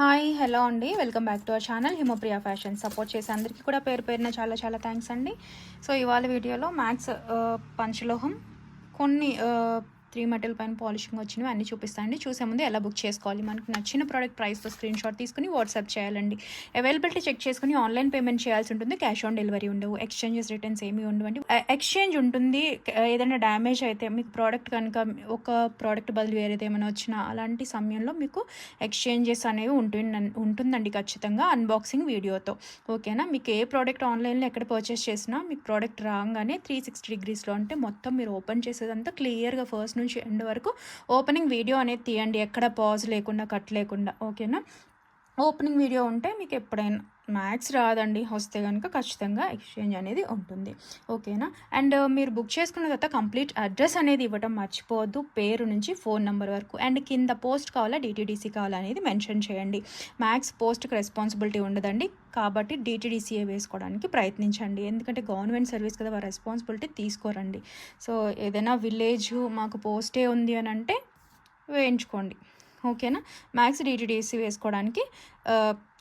Hi hello అండి. Welcome back to our channel. Himopriya fashion support చేసే అందరికీ కూడా పేరు పేరున చాలా చాలా థ్యాంక్స్ అండి. సో ఇవాళ వీడియోలో మ్యాథ్స్ పంచలోహం కొన్ని త్రీ మెటల్ పైన పాలిషింగ్ వచ్చినవి అన్నీ చూపిస్తానండి చూసే ముందు ఎలా బుక్ చేసుకోవాలి? మనకు నచ్చిన ప్రోడక్ట్ ప్రైస్తో స్క్రీన్ షాట్ తీసుకుని వాట్సాప్ చేయాలండి. అవైలబిలిటీ చెక్ చేసుకుని ఆన్లైన్ పేమెంట్ చేయాల్సి ఉంటుంది. క్యాష్ ఆన్ డెలివరీ ఉండవు. ఎక్స్చేంజెస్ రిటర్న్స్ ఏమీ ఉండవండి ఎక్స్చేంజ్ ఉంటుంది. ఏదైనా డ్యామేజ్ అయితే మీకు ప్రోడక్ట్ కనుక ఒక ప్రోడక్ట్ బదులు వేరేది ఏమైనా వచ్చినా అలాంటి సమయంలో మీకు ఎక్స్చేంజెస్ అనేవి ఉంటుంది ఉంటుందండి ఖచ్చితంగా అన్బాక్సింగ్ వీడియోతో. ఓకేనా? మీకు ఏ ప్రోడక్ట్ ఆన్లైన్లో ఎక్కడ పర్చేస్ చేసినా మీకు ప్రోడక్ట్ రాగానే త్రీ సిక్స్టీ డిగ్రీస్లో అంటే మొత్తం మీరు ఓపెన్ చేసేదంతా క్లియర్గా ఫస్ట్ నుంచి ఎండ్ వరకు. ఓపెనింగ్ వీడియో అనేది తీయండి. ఎక్కడ పాజ్ లేకుండా కట్ లేకుండా. ఓకేనా ఓపెనింగ్ వీడియో ఉంటే మీకు ఎప్పుడైనా మ్యాథ్స్ రాదండి. వస్తే కనుక ఖచ్చితంగా ఎక్స్చేంజ్ అనేది ఉంటుంది. ఓకేనా? అండ్ మీరు బుక్ చేసుకున్న తర్వాత కంప్లీట్ అడ్రస్ అనేది ఇవ్వడం మర్చిపోవద్దు. పేరు నుంచి ఫోన్ నెంబర్ వరకు. అండ్ కింద పోస్ట్ కావాలా డిటీడీసీ కావాలా అనేది మెన్షన్ చేయండి. మ్యాథ్స్ పోస్ట్కి రెస్పాన్సిబిలిటీ ఉండదండి. కాబట్టి డిటీడీసీఏ వేసుకోవడానికి ప్రయత్నించండి. ఎందుకంటే గవర్నమెంట్ సర్వీస్ కదా వారి రెస్పాన్సిబిలిటీ తీసుకోరండి. సో ఏదైనా విలేజ్ మాకు పోస్టే ఉంది అని అంటే వేయించుకోండి. ఓకేనా? మ్యాక్స్ డిటీడీసీ వేసుకోవడానికి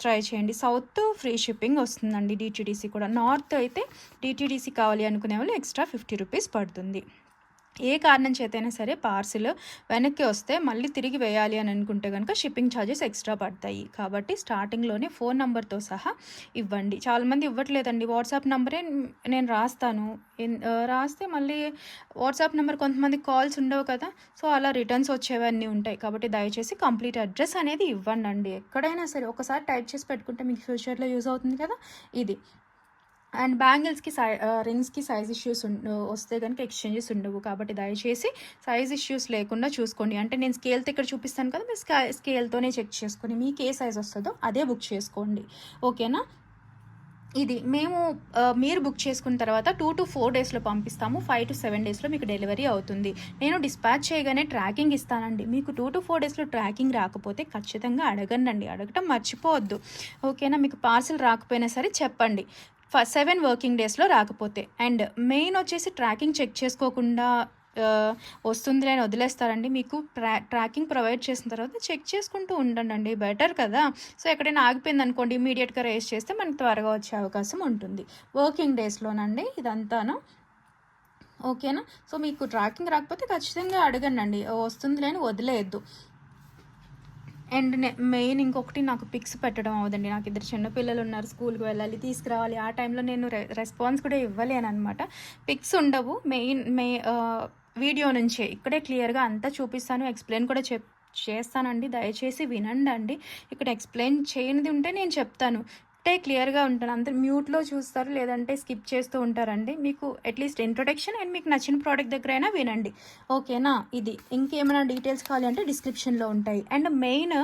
ట్రై చేయండి. సౌత్ ఫ్రీ షిప్పింగ్ వస్తుందండి డిటీడీసీ కూడా. నార్త్ అయితే డిటీడీసీ కావాలి అనుకునే వాళ్ళు ఎక్స్ట్రా ఫిఫ్టీ రూపీస్ పడుతుంది. ఏ కారణం చేతైనా సరే పార్సిల్ వెనక్కి వస్తే మళ్ళీ తిరిగి వేయాలి అని అనుకుంటే కనుక షిప్పింగ్ ఛార్జెస్ ఎక్స్ట్రా పడతాయి. కాబట్టి స్టార్టింగ్లోనే ఫోన్ నెంబర్తో సహా ఇవ్వండి. చాలామంది ఇవ్వట్లేదండి. వాట్సాప్ నెంబరే నేను రాస్తాను. రాస్తే మళ్ళీ వాట్సాప్ నెంబర్ కొంతమంది కాల్స్ ఉండవు కదా. సో అలా రిటర్న్స్ వచ్చేవన్నీ ఉంటాయి. కాబట్టి దయచేసి కంప్లీట్ అడ్రస్ అనేది ఇవ్వండి అండి ఎక్కడైనా సరే ఒకసారి టైప్ చేసి పెట్టుకుంటే మీకు ఫ్యూచర్లో యూజ్ అవుతుంది కదా. ఇది. అండ్ బ్యాంగిల్స్కి సై రింగ్స్కి సైజ్ ఇష్యూస్ వస్తే కనుక ఎక్స్చేంజెస్ ఉండవు కాబట్టి దయచేసి సైజ్ ఇష్యూస్ లేకుండా చూసుకోండి. అంటే నేను స్కేల్తో ఇక్కడ చూపిస్తాను కదా మీరు స్కా స్కేల్తోనే చెక్ చేసుకొని మీకు ఏ సైజ్ వస్తుందో అదే బుక్ చేసుకోండి. ఓకేనా? ఇది మేము మీరు బుక్ చేసుకున్న తర్వాత టూ టు ఫోర్ డేస్లో పంపిస్తాము. ఫైవ్ టు సెవెన్ డేస్లో మీకు డెలివరీ అవుతుంది. నేను డిస్పాచ్ చేయగానే ట్రాకింగ్ ఇస్తానండి. మీకు టూ టు ఫోర్ డేస్లో ట్రాకింగ్ రాకపోతే ఖచ్చితంగా అడగండి అడగటం మర్చిపోవద్దు. ఓకేనా? మీకు పార్సిల్ రాకపోయినా సరే చెప్పండి. సెవెన్ వర్కింగ్ డేస్లో రాకపోతే. అండ్ మెయిన్ వచ్చేసి ట్రాకింగ్ చెక్ చేసుకోకుండా వస్తుంది అని వదిలేస్తారండి. మీకు ట్రా ట్రాకింగ్ ప్రొవైడ్ చేసిన తర్వాత చెక్ చేసుకుంటూ ఉండండి బెటర్ కదా. సో ఎక్కడైనా ఆగిపోయింది అనుకోండి ఇమీడియట్గా రేస్ చేస్తే మనకి త్వరగా వచ్చే అవకాశం ఉంటుంది. వర్కింగ్ డేస్లోనండి ఇదంతాను. ఓకేనా? సో మీకు ట్రాకింగ్ రాకపోతే ఖచ్చితంగా అడగండి వస్తుంది లేని వదిలేయద్దు. అండ్ మెయిన్ ఇంకొకటి నాకు పిక్స్ పెట్టడం అవదండి. నాకు ఇద్దరు చిన్నపిల్లలు ఉన్నారు స్కూల్కి వెళ్ళాలి తీసుకురావాలి. ఆ టైంలో నేను రెస్పాన్స్ కూడా ఇవ్వలేను అనమాట పిక్స్ ఉండవు. మెయిన్ మే వీడియో నుంచే. ఇక్కడే క్లియర్గా అంతా చూపిస్తాను ఎక్స్ప్లెయిన్ కూడా చెప్ చేస్తానండి. దయచేసి వినండి అండి ఇక్కడ ఎక్స్ప్లెయిన్ చేయనిది ఉంటే నేను చెప్తాను. అంటే క్లియర్గా ఉంటాను. అందరు మ్యూట్లో చూస్తారు లేదంటే స్కిప్ చేస్తూ ఉంటారండి. మీకు అట్లీస్ట్ ఇంట్రొడక్షన్ అండ్ మీకు నచ్చిన ప్రోడక్ట్ దగ్గర అయినా వినండి. ఓకేనా? ఇది. ఇంకేమైనా డీటెయిల్స్ కావాలి అంటే డిస్క్రిప్షన్లో ఉంటాయి. And main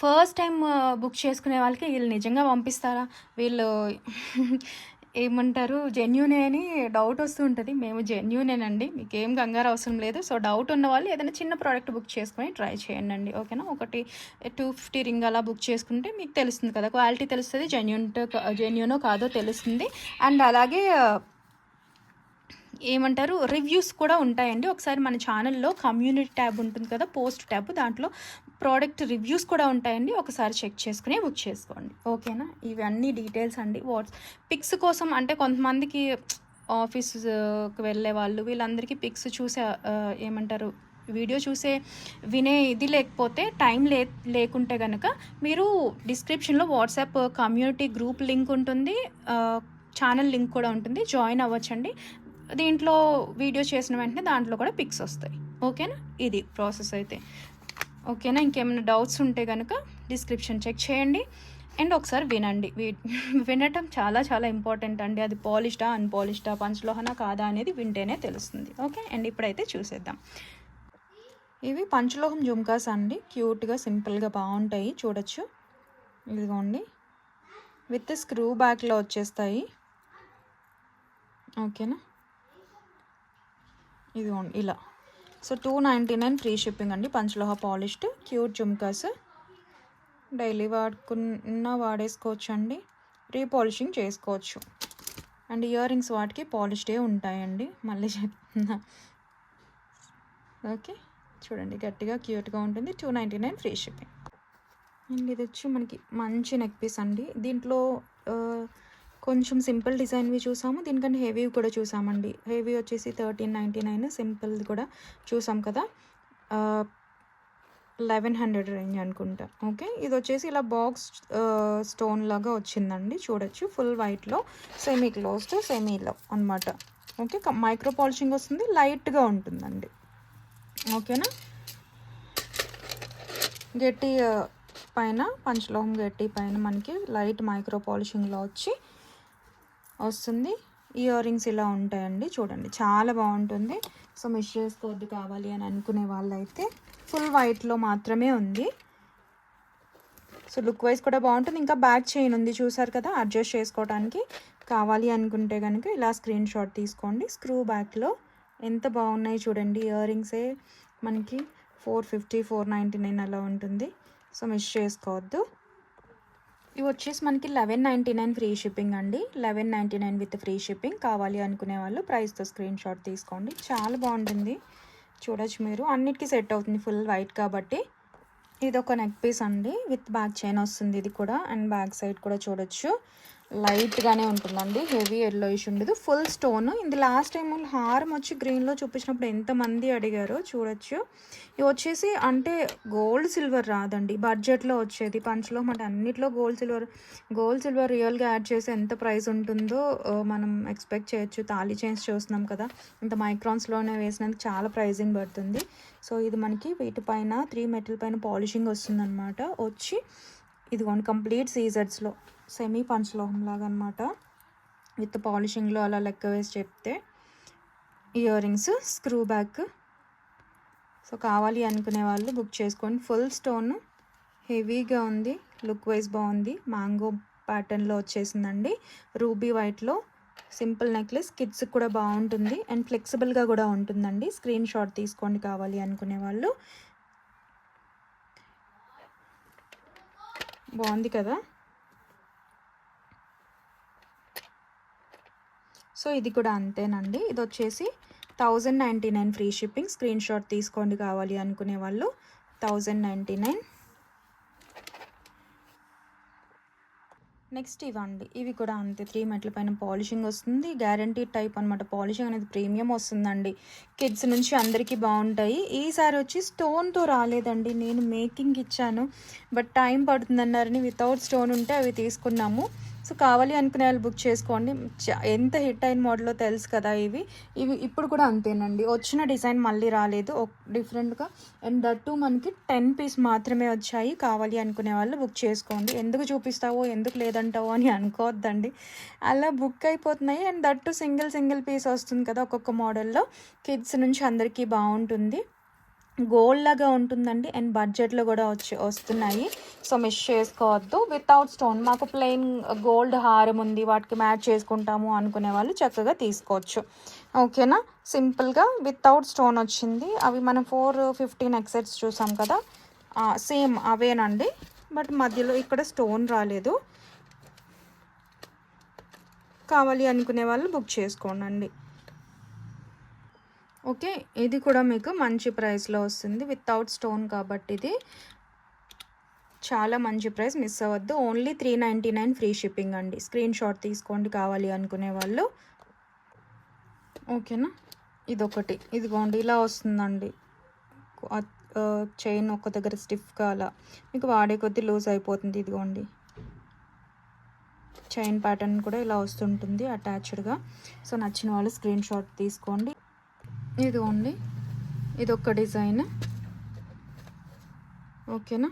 first time book చేసుకునే వాళ్ళకి వీళ్ళు నిజంగా పంపిస్తారా? వీళ్ళు ఏమంటారు? జెన్యునే అని డౌట్ వస్తూ ఉంటుంది. మేము జెన్యూనేనండి మీకు ఏం కంగారు అవసరం లేదు. సో డౌట్ ఉన్న వాళ్ళు ఏదైనా చిన్న ప్రోడక్ట్ బుక్ చేసుకొని ట్రై చేయండి ఓకేనా ఒకటి టూ ఫిఫ్టీ రింగ్ అలా బుక్ చేసుకుంటే మీకు తెలుస్తుంది కదా? క్వాలిటీ తెలుస్తుంది. జెన్యున్ జెన్యునో కాదో తెలుస్తుంది. అండ్ అలాగే ఏమంటారు? రివ్యూస్ కూడా ఉంటాయండి. ఒకసారి మన ఛానల్లో కమ్యూనిటీ ట్యాబ్ ఉంటుంది కదా? పోస్ట్ ట్యాబ్ దాంట్లో ప్రోడక్ట్ రివ్యూస్ కూడా ఉంటాయండి. ఒకసారి చెక్ చేసుకుని బుక్ చేసుకోండి. ఓకేనా? ఇవన్నీ డీటెయిల్స్ అండి. వాట్స్ పిక్స్ కోసం అంటే కొంతమందికి ఆఫీస్కి వెళ్ళే వాళ్ళు వీళ్ళందరికీ పిక్స్ చూసే ఏమంటారు వీడియో చూసే వినే ఇది లేకపోతే టైం లే లేకుంటే కనుక మీరు డిస్క్రిప్షన్లో వాట్సాప్ కమ్యూనిటీ గ్రూప్ లింక్ ఉంటుంది. ఛానల్ లింక్ కూడా ఉంటుంది. జాయిన్ అవ్వచ్చండి. దీంట్లో వీడియో చేసిన వెంటనే దాంట్లో కూడా పిక్స్ వస్తాయి. ఓకేనా? ఇది ప్రాసెస్ అయితే. ఓకేనా? ఇంకేమైనా డౌట్స్ ఉంటే కనుక డిస్క్రిప్షన్ చెక్ చేయండి. అండ్ ఒకసారి వినండి. వినటం చాలా చాలా ఇంపార్టెంట్ అండి. అది పాలిష్డా అన్పాలిష్డా పంచలోహన కాదా అనేది వింటేనే తెలుస్తుంది. ఓకే? అండ్ ఇప్పుడైతే చూసేద్దాం. ఇవి పంచలోహం జుమ్కాస్ అండి. క్యూట్గా సింపుల్గా బాగుంటాయి. చూడొచ్చు. ఇదిగోండి. విత్ స్క్రూ బ్యాక్లో వచ్చేస్తాయి. ఓకేనా? ఇదిగోండి. ఇలా. So two ninety nine free shipping అండి. పంచలోహ పాలిష్డ్ క్యూట్ జుమ్కాస్ డైలీ వాడుకున్న వాడేసుకోవచ్చు అండి రీపాలిషింగ్ చేసుకోవచ్చు. అండ్ ఇయర్ రింగ్స్ వాటికి పాలిష్డే ఉంటాయండి. మళ్ళీ చెప్తున్నా. ఓకే. చూడండి గట్టిగా క్యూట్గా ఉంటుంది. Two ninety nine free shipping and ఇది వచ్చి మనకి మంచి నెక్ పీస్ అండి. దీంట్లో కొంచెం సింపుల్ డిజైన్వి చూసాము. దీనికంటే హెవీ కూడా చూసామండి. హెవీ వచ్చేసి థర్టీన్ నైంటీ నైన్ సింపుల్ది కూడా చూసాం కదా. లెవెన్ హండ్రెడ్ రేంజ్ అనుకుంటా. ఓకే? ఇది వచ్చేసి ఇలా బాక్స్ స్టోన్ లాగా వచ్చిందండి. చూడొచ్చు. ఫుల్ వైట్లో సెమీ క్లోజ్డ్ సెమీలో అనమాట ఓకే? మైక్రో పాలిషింగ్ వస్తుంది. లైట్గా ఉంటుందండి. ఓకేనా? గట్టి పైన పంచలోహం గట్టి పైన మనకి లైట్ మైక్రో పాలిషింగ్లో వచ్చి వస్తుంది. ఇయర్ రింగ్స్ ఇలా ఉంటాయండి. చూడండి చాలా బాగుంటుంది. సో మిస్ చేసుకోవద్దు కావాలి అని అనుకునే వాళ్ళైతే ఫుల్ వైట్లో మాత్రమే ఉంది. సో లుక్ వైజ్ కూడా బాగుంటుంది. ఇంకా బ్యాక్ చైన్ ఉంది చూసారు కదా అడ్జస్ట్ చేసుకోవడానికి కావాలి అనుకుంటే కనుక ఇలా స్క్రీన్ షాట్ తీసుకోండి. స్క్రూ బ్యాక్లో ఎంత బాగున్నాయి చూడండి ఇయర్ రింగ్సే మనకి four fifty four ninety nine అలా ఉంటుంది. సో మిస్ చేసుకోవద్దు ఇవి వచ్చేసి మనకి eleven ninety nine free shipping అండి. Eleven ninety nine with free shipping కావాలి అనుకునే వాళ్ళు ప్రైస్తో స్క్రీన్ షాట్ తీసుకోండి. చాలా బాగుంటుంది. చూడొచ్చు మీరు. అన్నిటికీ సెట్ అవుతుంది ఫుల్ వైట్ కాబట్టి. ఇది ఒక నెక్ పీస్ అండి. విత్ బ్యాక్ చైన్ వస్తుంది ఇది కూడా. అండ్ బ్యాక్ సైడ్ కూడా చూడొచ్చు. లైట్గానే ఉంటుందండి. హెవీ ఎల్లో ఇష్యూ ఉండదు. Full stone. ఇది లాస్ట్ టైం హారం వచ్చి గ్రీన్లో చూపించినప్పుడు ఎంతమంది అడిగారో చూడొచ్చు. ఇవి వచ్చేసి అంటే గోల్డ్ సిల్వర్ రాదండి. బడ్జెట్లో వచ్చేది. పంచలో మన అన్నిట్లో గోల్డ్ సిల్వర్ గోల్డ్ సిల్వర్ రియల్గా యాడ్ చేసి ఎంత ప్రైస్ ఉంటుందో మనం ఎక్స్పెక్ట్ చేయొచ్చు. తాళీ చైన్స్ చూస్తున్నాం కదా. ఇంత మైక్రాన్స్లోనే వేసినందుకు చాలా ప్రైజింగ్ పడుతుంది. సో ఇది మనకి వీటి పైన త్రీ మెటల్ పైన పాలిషింగ్ వస్తుందన్నమాట. వచ్చి ఇదిగోండి కంప్లీట్ సీజర్స్లో సెమీ పంచలోహం లాగా అనమాట విత్ పాలిషింగ్లో అలా లెక్క వేసి చెప్తే ear rings screw back so కావాలి అనుకునే వాళ్ళు బుక్ చేసుకోండి. ఫుల్ స్టోన్ హెవీగా ఉంది లుక్ వైజ్ బాగుంది. మ్యాంగో ప్యాటర్న్లో వచ్చేసిందండి. రూబీ వైట్లో సింపుల్ నెక్లెస్ కిడ్స్కి కూడా బాగుంటుంది. అండ్ ఫ్లెక్సిబుల్గా కూడా ఉంటుందండి. స్క్రీన్ షాట్ తీసుకోండి కావాలి అనుకునే వాళ్ళు. బాగుంది కదా? సో ఇది కూడా అంతేనండి. ఇది వచ్చేసి thousand ninety nine free shipping. Screen shot తీసుకోండి కావాలి అనుకునే వాళ్ళు. థౌజండ్ నైంటీ నైన్ నెక్స్ట్ ఇవ్వండి. ఇవి కూడా అంతే త్రీ మెట్ల పైన పాలిషింగ్ వస్తుంది. గ్యారంటీ టైప్ అనమాట పాలిషింగ్ అనేది ప్రీమియం వస్తుందండి. కిడ్స్ నుంచి అందరికీ బాగుంటాయి. ఈసారి వచ్చి స్టోన్తో రాలేదండి. నేను మేకింగ్ ఇచ్చాను. బట్ టైం పడుతుందన్నారని వితౌట్ స్టోన్ ఉంటే అవి తీసుకున్నాము. సో కావాలి అనుకునే వాళ్ళు బుక్ చేసుకోండి. ఎంత హిట్ అయిన మోడలో తెలుసు కదా ఇవి. ఇవి ఇప్పుడు కూడా అంతేనండి. వచ్చిన డిజైన్ మళ్ళీ రాలేదు. డిఫరెంట్గా. అండ్ దట్టు మనకి టెన్ పీస్ మాత్రమే వచ్చాయి. కావాలి అనుకునే వాళ్ళు బుక్ చేసుకోండి. ఎందుకు చూపిస్తావో ఎందుకు లేదంటావో అని అనుకోవద్దండి. అలా బుక్ అయిపోతున్నాయి. And that single single piece వస్తుంది కదా ఒక్కొక్క మోడల్లో. కిడ్స్ నుంచి అందరికీ బాగుంటుంది. గోల్డ్ లాగా ఉంటుందండి అండ్ బడ్జెట్లో కూడా వచ్చి వస్తున్నాయి. సో మిస్ చేసుకోవద్దు. వితౌట్ స్టోన్ మాకు ప్లెయిన్ గోల్డ్ హారం ఉంది. వాటికి మ్యాచ్ చేసుకుంటాము అనుకునే వాళ్ళు చక్కగా తీసుకోవచ్చు. ఓకేనా సింపుల్గా వితౌట్ స్టోన్ వచ్చింది. అవి మనం ఫోర్ ఫిఫ్టీన్ ఎక్సెట్స్ చూసాం కదా? సేమ్ అవేనండి. బట్ మధ్యలో ఇక్కడ స్టోన్ రాలేదు. కావాలి అనుకునే వాళ్ళు బుక్ చేసుకోండి ఓకే ఇది కూడా మీకు మంచి ప్రైస్లో వస్తుంది. వితౌట్ స్టోన్ కాబట్టి ఇది చాలా మంచి ప్రైస్. మిస్ అవ్వద్దు. Only three ninety nine free shipping అండి. స్క్రీన్ షాట్ తీసుకోండి కావాలి అనుకునే వాళ్ళు. ఓకేనా ఇదొకటి. ఇదిగోండి ఇలా వస్తుందండి. చైన్ ఒక దగ్గర స్టిఫ్గా అలా. మీకు వాడే కొద్దీ లూజ్ అయిపోతుంది. ఇదిగోండి. చైన్ ప్యాటర్న్ కూడా ఇలా వస్తుంటుంది అటాచ్డ్గా సో నచ్చిన వాళ్ళు స్క్రీన్ షాట్ తీసుకోండి. ఇదిగోండి. ఇది ఒక డిజైన్. ఓకేనా?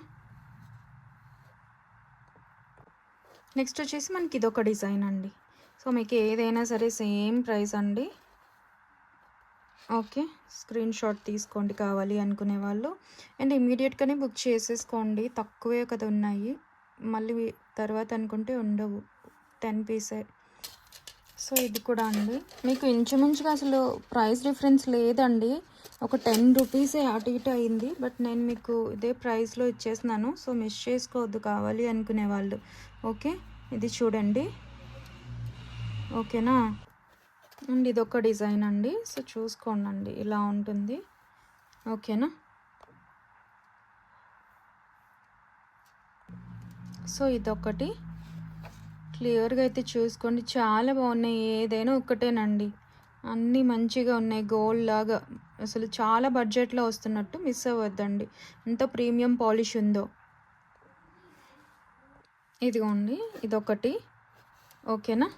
నెక్స్ట్ వచ్చేసి మనకి ఇదొక డిజైన్ అండి. సో మీకు ఏదైనా సరే సేమ్ ప్రైస్ అండి. ఓకే స్క్రీన్ షాట్ తీసుకోండి కావాలి అనుకునే వాళ్ళు. అండ్ ఇమీడియట్గానే బుక్ చేసేసుకోండి. తక్కువే కదా ఉన్నాయి. మళ్ళీ తర్వాత అనుకుంటే ఉండవు. టెన్ పీసే సో ఇది కూడా అండి. మీకు ఇంచుమించుగా అసలు ప్రైస్ డిఫరెన్స్ లేదండి. ఒక టెన్ రూపీసే అటు ఇటు అయింది. బట్ నేను మీకు ఇదే ప్రైస్లో ఇచ్చేస్తున్నాను. సో మిస్ చేసుకోవద్దు కావాలి అనుకునే వాళ్ళు ఓకే? ఇది చూడండి. ఓకేనా? అండ్ ఇది ఒక డిజైన్ అండి. సో చూసుకోండి ఇలా ఉంటుంది. ఓకేనా? సో ఇదొకటి. క్లియర్గా అయితే చూసుకోండి. చాలా బాగున్నాయి. ఏదైనా ఒక్కటేనండి. అన్నీ మంచిగా ఉన్నాయి. గోల్డ్ లాగా. అసలు చాలా బడ్జెట్లో వస్తున్నట్టు మిస్ అవ్వద్దండి. ఎంత ప్రీమియం పాలిష్ ఉందో. ఇదిగోండి. ఇదొకటి. ఓకేనా?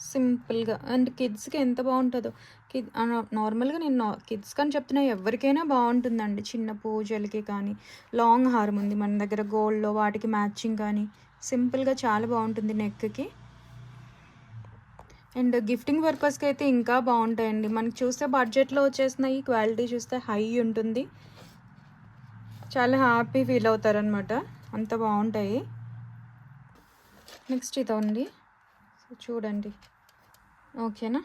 సింపుల్గా. అండ్ కిడ్స్కి ఎంత బాగుంటుందో. కిడ్ నార్మల్గా నేను నా కిడ్స్కి అని చెప్తున్నా ఎవరికైనా బాగుంటుందండి. చిన్న పూజలకి కానీ లాంగ్ హారం ఉంది మన దగ్గర. గోల్డ్లో వాటికి మ్యాచింగ్ కానీ సింపుల్గా చాలా బాగుంటుంది నెక్కి. అండ్ గిఫ్టింగ్ పర్పస్కి అయితే ఇంకా బాగుంటాయండి. మనకి చూస్తే బడ్జెట్లో వచ్చేసినాయి క్వాలిటీ చూస్తే హై ఉంటుంది. చాలా హ్యాపీ ఫీల్ అవుతారనమాట అంత బాగుంటాయి. నెక్స్ట్ ఇదండి సో చూడండి. ఓకేనా?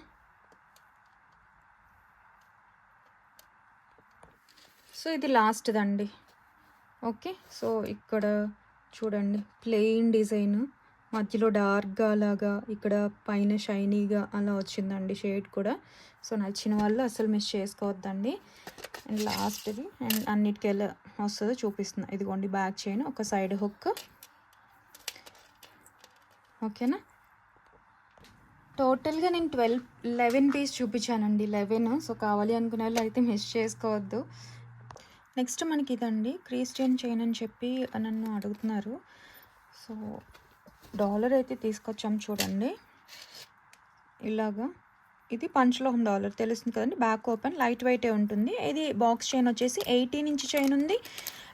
సో ఇది లాస్ట్దండి. ఓకే. సో ఇక్కడ చూడండి ప్లెయిన్ డిజైన్. మధ్యలో డార్క్గా అలాగా ఇక్కడ పైన షైనీగా అలా వచ్చిందండి షేడ్ కూడా. సో నచ్చిన వాళ్ళు అసలు మిస్ చేసుకోవద్దండి. అండ్ లాస్ట్ది అండ్ అన్నిటికీ ఎలా వస్తుందో చూపిస్తున్నా. ఇదిగోండి బ్యాక్ చైన్ ఒక సైడ్ హుక్. ఓకేనా? టోటల్గా నేను ట్వెల్వ్ లెవెన్ పీస్ చూపించానండి లెవెన్. సో కావాలి అనుకునే వాళ్ళు అయితే మిస్ చేసుకోవద్దు. నెక్స్ట్ మనకి ఇదండి క్రిస్టియన్ చైన్ అని చెప్పి నన్ను అడుగుతున్నారు. సో డాలర్ అయితే తీసుకొచ్చాం చూడండి. ఇలాగా ఇది పంచలోహం డాలర్ తెలుస్తుంది కదండి. బ్యాక్ ఓపెన్ లైట్ వెయిటే ఉంటుంది. ఇది బాక్స్ చైన్ వచ్చేసి ఎయిటీన్ ఇంచ్ చైన్ ఉంది.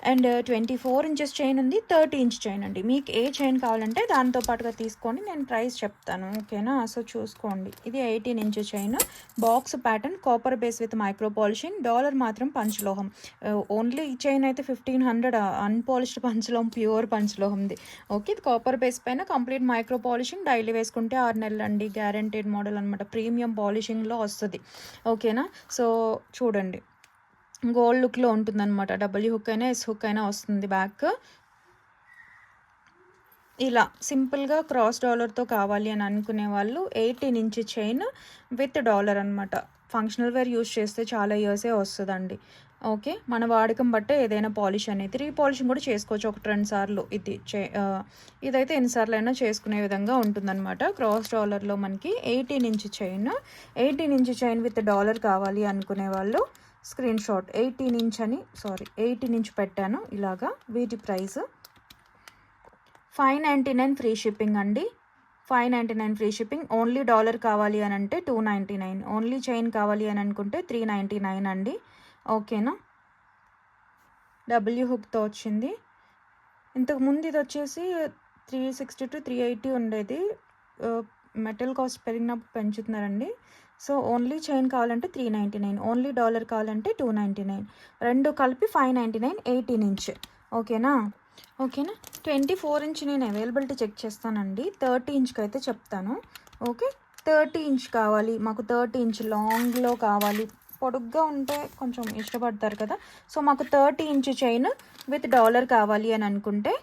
And twenty four inches chain ఉంది. థర్టీ ఇంచ్ చైన్ అండి. మీకు ఏ చైన్ కావాలంటే దాంతో పాటుగా తీసుకోండి. నేను ప్రైస్ చెప్తాను. ఓకేనా? సో చూసుకోండి. ఇది eighteen inch chain. Box pattern copper base with micro polishing. Dollar మాత్రం పంచలోహం. ఓన్లీ చైన్ అయితే ఫిఫ్టీన్ హండ్రెడ్. అన్పాలిష్డ్ పంచలోహం ప్యూర్ పంచలోహంది. ఓకే? ఇది కాపర్ బేస్ పైన కంప్లీట్ మైక్రో పాలిషింగ్. డైలీ వేసుకుంటే ఆరు నెలలు అండి గ్యారంటీడ్ మోడల్ అనమాట ప్రీమియం పాలిషింగ్లో వస్తుంది. ఓకేనా? సో చూడండి. గోల్డ్ లుక్లో ఉంటుందన్నమాట. డబ్ల్యూ హుక్ అయినా ఎస్ హుక్ అయినా వస్తుంది బ్యాక్. ఇలా సింపుల్గా క్రాస్ డాలర్తో కావాలి అని అనుకునే వాళ్ళు eighteen inch chain with dollar అనమాట ఫంక్షనల్ వేర్ యూస్ చేస్తే చాలా ఇయర్సే వస్తుందండి. ఓకే. మన వాడకం బట్టే ఏదైనా పాలిష్ అనేది రీపాలిషింగ్ కూడా చేసుకోవచ్చు. ఒకటి రెండు సార్లు ఇది చే ఇదైతే ఎన్నిసార్లు అయినా చేసుకునే విధంగా ఉంటుందన్నమాట. క్రాస్ డాలర్లో మనకి eighteen inch chain eighteen inch chain with dollar కావాలి అనుకునే వాళ్ళు స్క్రీన్ షాట్. ఎయిటీన్ ఇంచ్ అని సారీ ఎయిటీన్ ఇంచ్ పెట్టాను ఇలాగా వీటి price. Five ninety nine free shipping అండి. Five ninety nine free shipping. Only dollar కావాలి అని అంటే two ninety nine. Only chain కావాలి అని అనుకుంటే త్రీ నైంటీ నైన్ అండి. ఓకేనా? డబ్ల్యూ హుక్తో వచ్చింది. ఇంతకుముందు ఇది వచ్చేసి three sixty to three eighty ఉండేది. మెటల్ కాస్ట్ పెరిగినప్పుడు పెంచుతున్నారండి. సో ఓన్లీ చైన్ కావాలంటే three ninety nine only dollar కావాలంటే టూ నైంటీ నైన్ రెండు కలిపి five ninety nine eighteen inch ఓకేనా? ఓకేనా? ట్వంటీ ఫోర్ ఇంచ్ నేను అవైలబిలిటీ చెక్ చేస్తానండి. థర్టీ ఇంచ్కి అయితే చెప్తాను. ఓకే? థర్టీ ఇంచ్ కావాలి. మాకు థర్టీ ఇంచ్ లాంగ్లో కావాలి. పొడుగ్గా ఉంటే కొంచెం ఇష్టపడతారు కదా. సో మాకు thirty inch chain with dollar కావాలి అని అనుకుంటే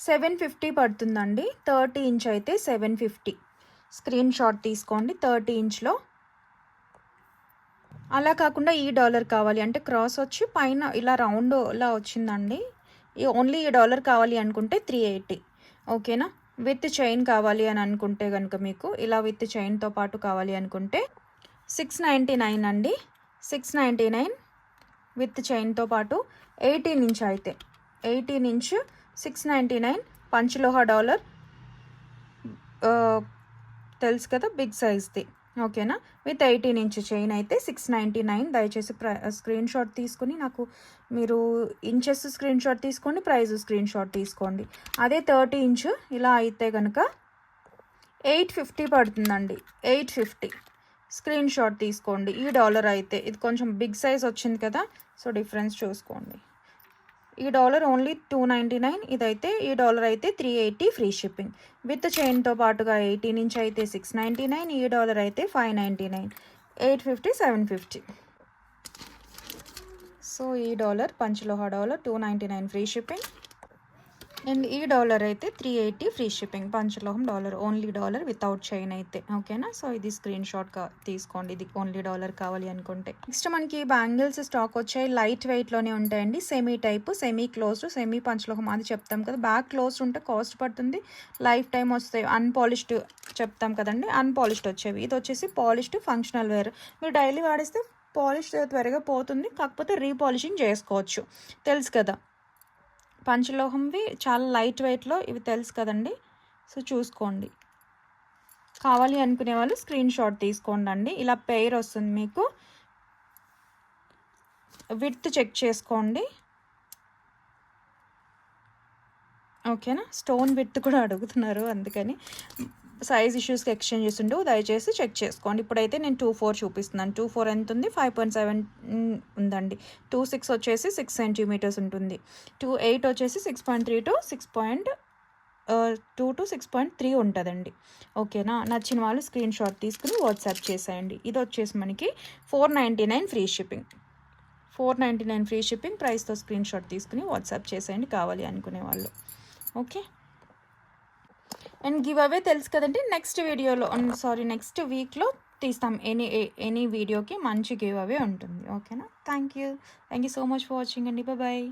సెవెన్ ఫిఫ్టీ పడుతుందండి. థర్టీ ఇంచ్ అయితే సెవెన్ ఫిఫ్టీ. స్క్రీన్ షాట్ తీసుకోండి థర్టీ ఇంచ్లో. అలా కాకుండా ఈ డాలర్ కావాలి. అంటే క్రాస్ వచ్చి పైన ఇలా రౌండ్ ఇలా వచ్చిందండి. ఈ ఓన్లీ ఈ డాలర్ కావాలి అనుకుంటే త్రీ ఎయిటీ. ఓకేనా? విత్ చైన్ కావాలి అని అనుకుంటే కనుక మీకు ఇలా విత్ చైన్తో పాటు కావాలి అనుకుంటే సిక్స్ నైంటీ నైన్ అండి. సిక్స్ నైంటీ నైన్ విత్ చైన్తో పాటు ఎయిటీన్ ఇంచ్ అయితే. Eighteen inch six ninety nine పంచలోహ dollar తెలుసు కదా బిగ్ సైజ్ది. ఓకేనా? విత్ ఎయిటీన్ ఇంచ్ చైన్ అయితే సిక్స్ నైంటీ నైన్. దయచేసి ప్ర స్క్రీన్ షాట్ తీసుకుని నాకు మీరు ఇంచెస్ స్క్రీన్ షాట్ తీసుకోండి ప్రైస్ స్క్రీన్ షాట్ తీసుకోండి. అదే థర్టీ ఇంచ్ ఇలా అయితే కనుక ఎయిట్ ఫిఫ్టీ పడుతుందండి. Eight fifty. స్క్రీన్ షాట్ తీసుకోండి. ఈ డాలర్ అయితే ఇది కొంచెం బిగ్ సైజ్ వచ్చింది కదా సో డిఫరెన్స్ చూసుకోండి. ఈ dollar only two ninety nine ఇదైతే ఈ డాలర్ అయితే three eighty free shipping. With చైన్తో పాటుగా ఎయిటీ నుంచి అయితే సిక్స్ నైంటీ నైన్ ఈ డాలర్ అయితే five ninety nine eight fifty seven fifty. So ఈ dollar పంచలోహా dollar two ninety nine free shipping. And ఈ డాలర్ అయితే three eighty free shipping పంచలోహం dollar only dollar without chain అయితే. ఓకేనా so ఇది screen shot తీసుకోండి. ఇది ఓన్లీ డాలర్ కావాలి అనుకుంటే. నెక్స్ట్ మనకి బ్యాంగిల్స్ స్టాక్ వచ్చాయి. లైట్ వెయిట్లోనే ఉంటాయండి. Semi type semi closed semi పంచలోహం అది చెప్తాం కదా. బ్యాక్ క్లోజ్డ్ ఉంటే కాస్ట్ పడుతుంది. లైఫ్ టైం వస్తాయి. అన్పాలిష్డ్ చెప్తాం కదండి. అన్పాలిష్డ్ వచ్చేవి. ఇది వచ్చేసి పాలిష్డ్ ఫంక్షనల్ వేర్ మీరు డైలీ వాడిస్తే పాలిష్ త్వరగా పోతుంది. కాకపోతే రీపాలిషింగ్ చేసుకోవచ్చు. తెలుసు కదా. పంచలోహంవి చాలా లైట్ వెయిట్లో ఇవి తెలుసు కదండి. సో చూసుకోండి. కావాలి అనుకునే వాళ్ళు స్క్రీన్ షాట్ తీసుకోండి అండి ఇలా పెయిర్ వస్తుంది మీకు. విత్ చెక్ చేసుకోండి. ఓకేనా? స్టోన్ విత్ కూడా అడుగుతున్నారు అందుకని. సైజ్ ఇష్యూస్కి ఎక్స్చేంజ్ చేస్తుంటూ దయచేసి చెక్ చేసుకోండి. ఇప్పుడైతే నేను టూ ఫోర్ చూపిస్తున్నాను. టూ ఫోర్ ఎంత ఉంది? ఫైవ్ పాయింట్ సెవెన్ ఉందండి. టూ సిక్స్ వచ్చేసి సిక్స్ సెంటీమీటర్స్ ఉంటుంది. టూ ఎయిట్ వచ్చేసి six point three to six point two to six point three ఉంటుందండి. ఓకేనా? నచ్చిన వాళ్ళు స్క్రీన్ షాట్ తీసుకుని వాట్సాప్ చేసేయండి. ఇది వచ్చేసి మనకి four ninety nine free shipping four ninety nine free shipping ప్రైస్తో స్క్రీన్ షాట్ తీసుకుని వాట్సాప్ చేసేయండి కావాలి అనుకునే వాళ్ళు. ఓకే? అండ్ గివ్ అవే తెలుసు కదండి నెక్స్ట్ వీడియోలో సారీ నెక్స్ట్ వీక్లో తీస్తాం. ఎనీ ఎనీ వీడియోకి మంచి గివ్ అవే ఉంటుంది. ఓకేనా thank you thank you so much for watching అండి. బాయ్